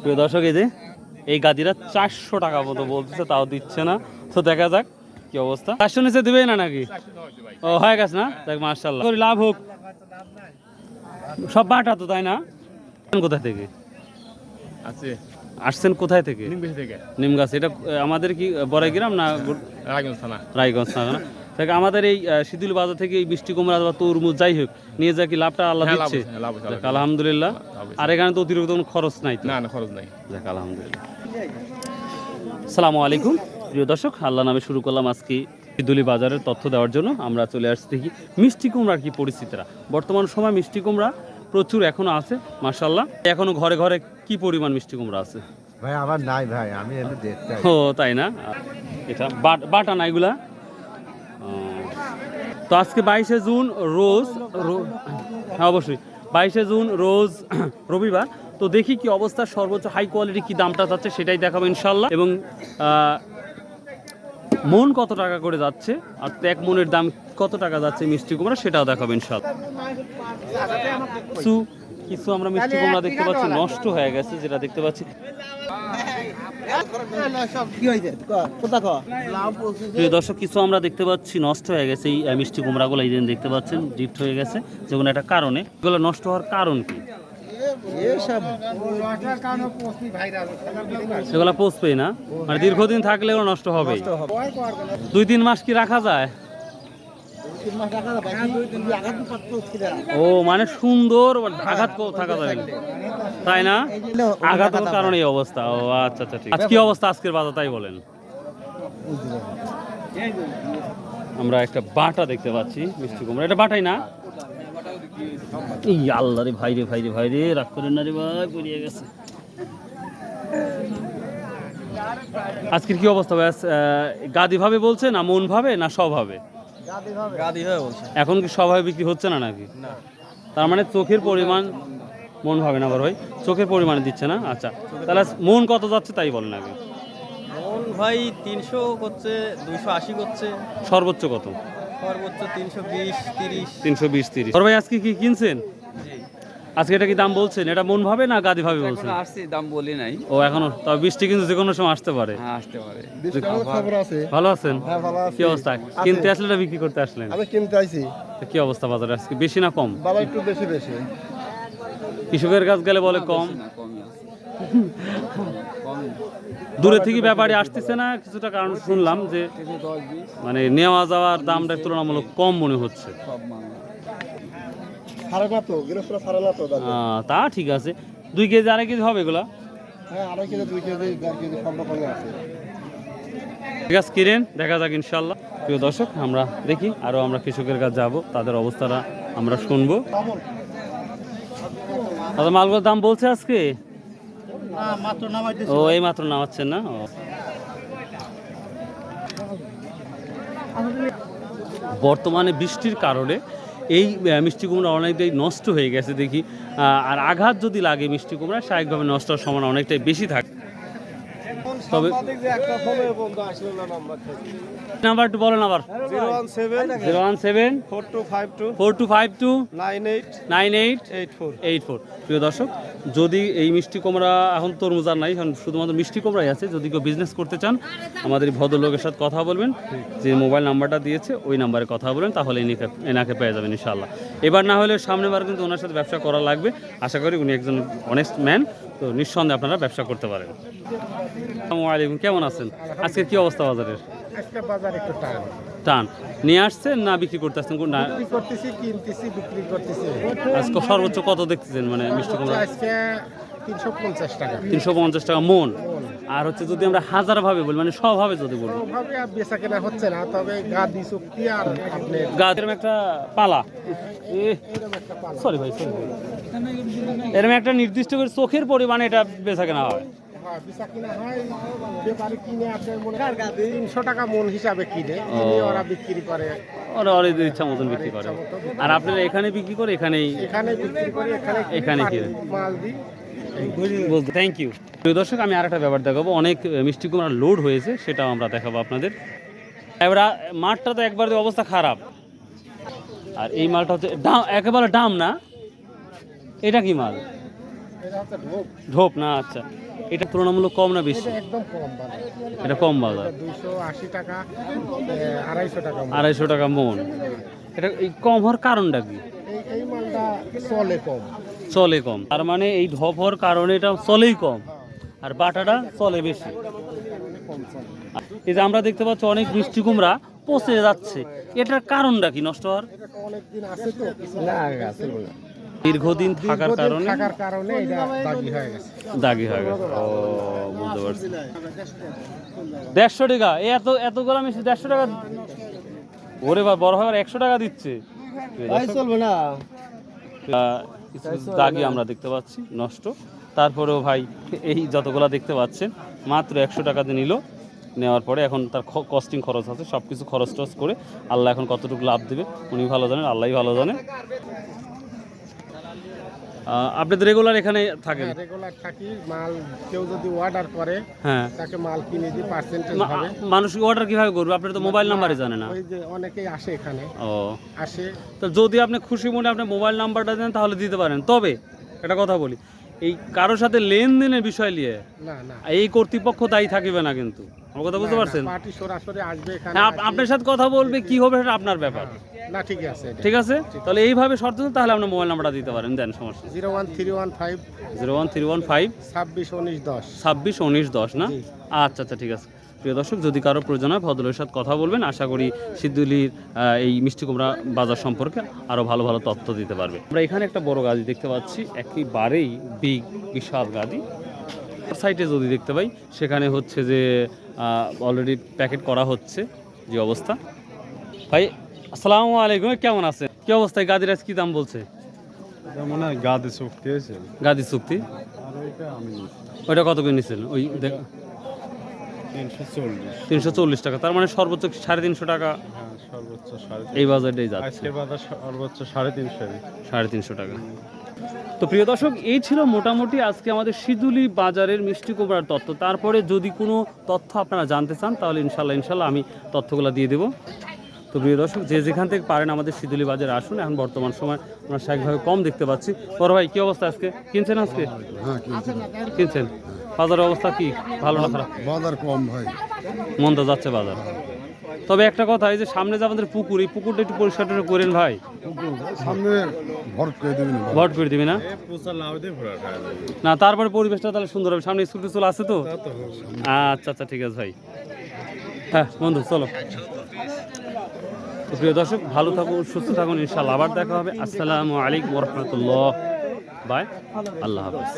প্রিয় দর্শক এই যে এই গাদিরা চারশো টাকা মতো বলতেছে তাও দিচ্ছে না। তো দেখা যাক কি অবস্থা। চারশো নিচে দিবে না নাকি? ও হয়ে গেছে না? দেখ মার্শাল্লাহ লাভ হোক। সব বাটা তো তাই না? কোথা থেকে? আছে। আসছেন কোথায় থেকে? নিমগাছ এটা আমাদের কি বড়াইগ্রাম না গু- রায়গঞ্জ থানা। রায়গঞ্জ না? না আমাদের এই শীতল বাজার থেকে এই মিষ্টি কুমড়া বা তরমুজ যাই হোক নিয়ে যা কি লাভটা আল্লাহ হ্যাঁ, দিচ্ছে। দেখ, আলহামদুলিল্লাহ। আর এখানে তো অতিরিক্ত কোনো খরচ নাই না না খরচ নাই। যাক আলহামদুলিল্লাহ। সালামু আলাইকুম। প্রিয় দর্শক আল্লাহ নামে শুরু করলাম আজকে ইদুলি বাজারের তথ্য দেওয়ার জন্য। আমরা চলে আসছি দেখি মিষ্টি কুমড়ার কি পরিস্থিতিরা বর্তমান সময় মিষ্টি কুমড়া প্রচুর এখনও আছে মার্শাল্লাহ এখনও ঘরে ঘরে কি পরিমাণ মিষ্টি কুমড়া আছে? ভাই আমার নাই ভাই আমি এমনি দেখতে ও তাই না? এটা বাট- বাটা না এগুলা ও। তো আজকে বাইশে জুন রোজ হ্যাঁ অবশ্যই। বাইশে জুন রোজ রবিবার। তো দেখি কি অবস্থা, সর্বোচ্চ হাই কোয়ালিটি কি দামটা যাচ্ছে সেটাই দেখাবো ইনশাল্লাহ এবং মন কত টাকা করে যাচ্ছে আর এক মনের দাম কত টাকা যাচ্ছে মিষ্টি কুমড়া সেটাও দেখাবো ইনশাল্লাহ কিছু কিছু আমরা মিষ্টি কুমড়া দেখতে পাচ্ছি, নষ্ট হয়ে গেছে, যেটা দেখতে পাচ্ছি। প্রিয় দর্শক কিছু আমরা দেখতে পাচ্ছি নষ্ট হয়ে গেছে এই মিষ্টি কুমড়াগুলো এই দিন দেখতে পাচ্ছেন ডিফট হয়ে গেছে। যে কোনো একটা কারণে। এগুলো নষ্ট হওয়ার কারণ কি? সেগুলো পৌঁছবেই না। মানে দীর্ঘদিন থাকলে নষ্ট হবে। দুই তিন মাস কি রাখা যায়? ও মানে সুন্দর আঘাত থাকা যাবে। তাই না? আঘাতের কারণে এই অবস্থা। ও আচ্ছা আচ্ছা ঠিক আজ কি অবস্থা আজকের বাজার তাই বলেন? আমরা একটা বাটা দেখতে পাচ্ছি মিষ্টি কুমড়া। এটা বাটাই না? এই আল্লাহ রে ভাই রে ভাই রে ভাই রে রাগ করেন না রে ভাই পড়িয়ে গেছে। আজকের কি অবস্থা ভাই? আজ, আহ, গাদি ভাবে বলছে না মন ভাবে না স্বভাবে গাদি হয়ে বলছে। এখন কি সবাই বিক্রি হচ্ছে না নাকি? তার মানে চোখের পরিমাণ মন ভাবে না ভাই। চোখের পরিমাণে দিচ্ছে না? আচ্ছা। তাহলে মন কত যাচ্ছে তাই বলেন আগে। মন ভাই তিনশো করছে দুশো আশি করছে। সর্বোচ্চ কত? সর্বোচ্চ তিনশো বিশ তিরিশ। তিনশো বিশ তিরিশ। ভাই আজকে কি কিনছেন? আজকে এটা কি দাম বলছেন? এটা মন ভাবে না গাদি ভাবে বলছেন? আসছি দাম বলি নাই। ও এখনও তবে বৃষ্টি কিন্তু যে কোনো সময় আসতে পারে। হ্যাঁ আসতে পারে। খবর আছে। ভালো আছেন? হ্যাঁ ভালো আছি। কি অবস্থা? কিনতে আসলে না বিক্রি করতে আসলেন আমি কিনতে আইছি। তো কি অবস্থা বাজারে? আজকে বেশি না কম? বাবা একটু বেশি বেশি। কৃষকের কাছ গেলে বলে কম। না কমই আছে। দূরে থেকে ব্যাপারে আসতেছে না কিছুটা কারণ শুনলাম যে মানে নেওয়া যাওয়ার দামটা তুলনামূলক কম মনে হচ্ছে। সারা না তো গৃহস্থরা সারা না তো তা ঠিক আছে। দুই কেজি আড়াই কেজি হবে এগুলা? হ্যাঁ আড়াই কেজি দুই কেজি দেড় কেজি সব রকমের আছে। ঠিক আছে কিনেন দেখা যাক ইনশাল্লাহ প্রিয় দর্শক আমরা দেখি আরও আমরা কৃষকের কাছে যাব তাদের অবস্থাটা আমরা শুনব। দাদা মালগুলোর দাম বলছে আজকে? ও এই মাত্র নামাচ্ছেন না? বর্তমানে বৃষ্টির কারণে এই মিষ্টি কুমড়া অনেকটাই নষ্ট হয়ে গেছে দেখি। আর আঘাত যদি লাগে মিষ্টি কুমড়া স্বাভাবিকভাবে নষ্ট হওয়ার সম্ভাবনা অনেকটাই বেশি থাকে। তবে নাম্বার একটু বলেন আবার zero one seven four two five two four two five two nine eight nine eight eight four. Eight four. প্রিয় দর্শক যদি এই মিষ্টি কুমড়া এখন তরমুজ আর নাই এখন শুধুমাত্র মিষ্টি কুমড়াই আছে যদি কেউ বিজনেস করতে চান আমাদের ভদ্রলোকের সাথে কথা বলবেন যে মোবাইল নাম্বারটা দিয়েছে ওই নাম্বারে কথা বলবেন তাহলে এনাকে এনাকে পেয়ে যাবেন ইনশাল্লাহ এবার না হলে সামনে বার কিন্তু ওনার সাথে ব্যবসা করা লাগবে। আশা করি উনি একজন অনেস্ট ম্যান তো নিঃসন্দেহে আপনারা ব্যবসা করতে পারেন। আসসালামু আলাইকুম কেমন আছেন? আজকে কি অবস্থা বাজারের? আজকে বাজার একটু টান। টান। নিয়ে আসছেন না বিক্রি করতে আসছেন কোন না। বিক্রি করতেছি কিনতেছি বিক্রি করতেছি। আজকে সর্বোচ্চ কত দেখতেছেন? মানে মিষ্টি কুমড়া? আজকে টাকা। তিনশো পঞ্চাশ টাকা মন। আর হচ্ছে যদি আমরা হাজার ভাবে বলি মানে সভাবে যদি বলি। বেচা কেনা হচ্ছে না তবে গাদি চুক্তি আর আপনি গাছ এরকম একটা পালা। সরি ভাই সরি এরকম একটা নির্দিষ্ট করে চোখের পরিমাণে এটা বেচা কেনা হয়। হ্যাঁ, আর আপনারা এখানে বিক্রি করে এখানেই এখানে বিক্রি করে এখানে কিনে এখানে কিনে। মাল দিই। বলতে থ্যাংক ইউ প্রিয় দর্শক আমি আর একটা ব্যাপার দেখাবো। অনেক মিষ্টি কুমড়া লোড হয়েছে সেটাও আমরা দেখাবো আপনাদের। এবার মাঠটা তো একবার অবস্থা খারাপ। আর এই মালটা হচ্ছে ডাম একেবারে ডাম না। এটা কি মাল? ঢোপ না আচ্ছা। এটা তুলনামূলক কম না বেশি? এটা কম বাজার। আড়াইশো টাকা মন। এটা এই কম হওয়ার কারণটা কি? এই এই মালটা চলে কম। চলে কম। তার মানে এই হওয়ার কারণে এটা চলেই কম। আর বাটাটা চলে বেশি। এই যে আমরা দেখতে পাচ্ছি অনেক মিষ্টি কুমড়া পচে যাচ্ছে। এটার কারণটা কি? নষ্ট হওয়ার? দীর্ঘদিন থাকার কারণে? দাগি হয়ে গেছে। ও বুঝতে পারছি। দেড়শো টাকা? এই এত এতগুলো মিষ্টি দেড়শো টাকা ওরে বা বড় হওয়ার একশো টাকা দিচ্ছে। চলবে না। কিছু দাগি আমরা দেখতে পাচ্ছি নষ্ট। তারপরেও ভাই এই যতগুলা দেখতে পাচ্ছেন মাত্র একশো টাকা দিয়ে নিল। নেওয়ার পরে এখন তার কস্টিং খরচ আছে সব কিছু খরচ টরচ করে আল্লাহ এখন কতটুকু লাভ দেবে উনি ভালো জানেন আল্লাহ ভালো জানে আহ, আপনি তো রেগুলার এখানে থাকেন? রেগুলার থাকি। মাল কেউ যদি অর্ডার করে হ্যাঁ। তাকে মাল কিনে দিই পার্সেন্টেজ ভাবে। মানুষ অর্ডার কীভাবে করবে? আপনি তো মোবাইল নাম্বারই জানে না। ওই যে অনেকেই আসে এখানে। ও। আসে। তো যদি আপনি খুশি মনে আপনি মোবাইল নাম্বারটা দেন তাহলে দিতে পারেন। তবে একটা কথা বলি এই কারোর সাথে লেনদেনের বিষয় নিয়ে না না। এই কর্তৃপক্ষ দায়ী থাকিবে না কিন্তু। আমার কথা বুঝতে পারছেন? পার্টি সরাসরি আসবে এখানে হ্যাঁ আপনার সাথে কথা বলবে কি হবে সেটা আপনার ব্যাপার। না ঠিক আছে ঠিক আছে? তাহলে এইভাবে শর্ত তাহলে আপনার মোবাইল নাম্বারটা দিতে পারেন দেন সমস্যা zero one three one five zero one three one five ছাব্বিশ উনিশ দশ। ছাব্বিশ উনিশ দশ না? আচ্ছা আচ্ছা ঠিক আছে। প্রিয় দর্শক যদি কারও প্রয়োজন হয় ভদ্রের সাথে কথা বলবেন আশা করি সিদ্ধুলির এই মিষ্টি কুমড়া বাজার সম্পর্কে আরও ভালো ভালো তথ্য দিতে পারবে। আমরা এখানে একটা বড় গাদি দেখতে পাচ্ছি একেবারেই বিগ বিশাল গাদি সাইটে যদি দেখতে পাই সেখানে হচ্ছে যে অলরেডি প্যাকেট করা হচ্ছে যে অবস্থা। ভাই আসসালামু আলাইকুম কেমন আছেন? কি অবস্থায় গাদির আজ কি দাম বলছে? মনে হয় গাদে চুক্তি হয়েছে। গাদি চুক্তি? ওইটা কত করে নিচ্ছেন ওই দেখ- তিনশো চল্লিশ। টাকা। তার মানে সর্বোচ্চ সাড়ে তিনশো টাকা? হ্যাঁ এই বাজারটাই যাচ্ছে। আজকের বাজার সর্বোচ্চ সাড়ে তিনশো সাড়ে তিনশো টাকা। তো প্রিয় দর্শক এই ছিল মোটামুটি আজকে আমাদের সিদুলি বাজারের মিষ্টি কুমড়ার তথ্য। তারপরে যদি কোনো তথ্য আপনারা জানতে চান তাহলে ইনশাল্লাহ ইনশাল্লাহ আমি তথ্যগুলো দিয়ে দেবো। তো প্রিয় দর্শক যে যেখান থেকে পারেন আমাদের সিদুলি বাজারে আসুন। এখন বর্তমান সময় আমরা স্বাভাবিকভাবে কম দেখতে পাচ্ছি। বড় ভাই কি অবস্থা আজকে? কিনছেন আজকে? কিনছেন? বাজারের অবস্থা কি? ভালো না খারাপ? বাজার কম ভাই। মন্দা যাচ্ছে বাজার। তবে একটা কথা এই যে সামনে যে আমাদের পুকুর এই পুকুরটা একটু পরিষ্কার করেন ভাই। সামনে করে দেবেন ভট করে দিবি না? না তারপরে পরিবেশটা তাহলে সুন্দর হবে। সামনে স্কুল টিস্কুল আছে তো? আচ্ছা আচ্ছা ঠিক আছে ভাই। হ্যাঁ বন্ধু চলো। প্রিয় দর্শক, ভালো থাকুন, সুস্থ থাকুন ইনশাল আবার দেখা হবে। আসসালামু আলাইকুম রহমতুল্লাহ। বাই, আল্লাহ হাফিজ।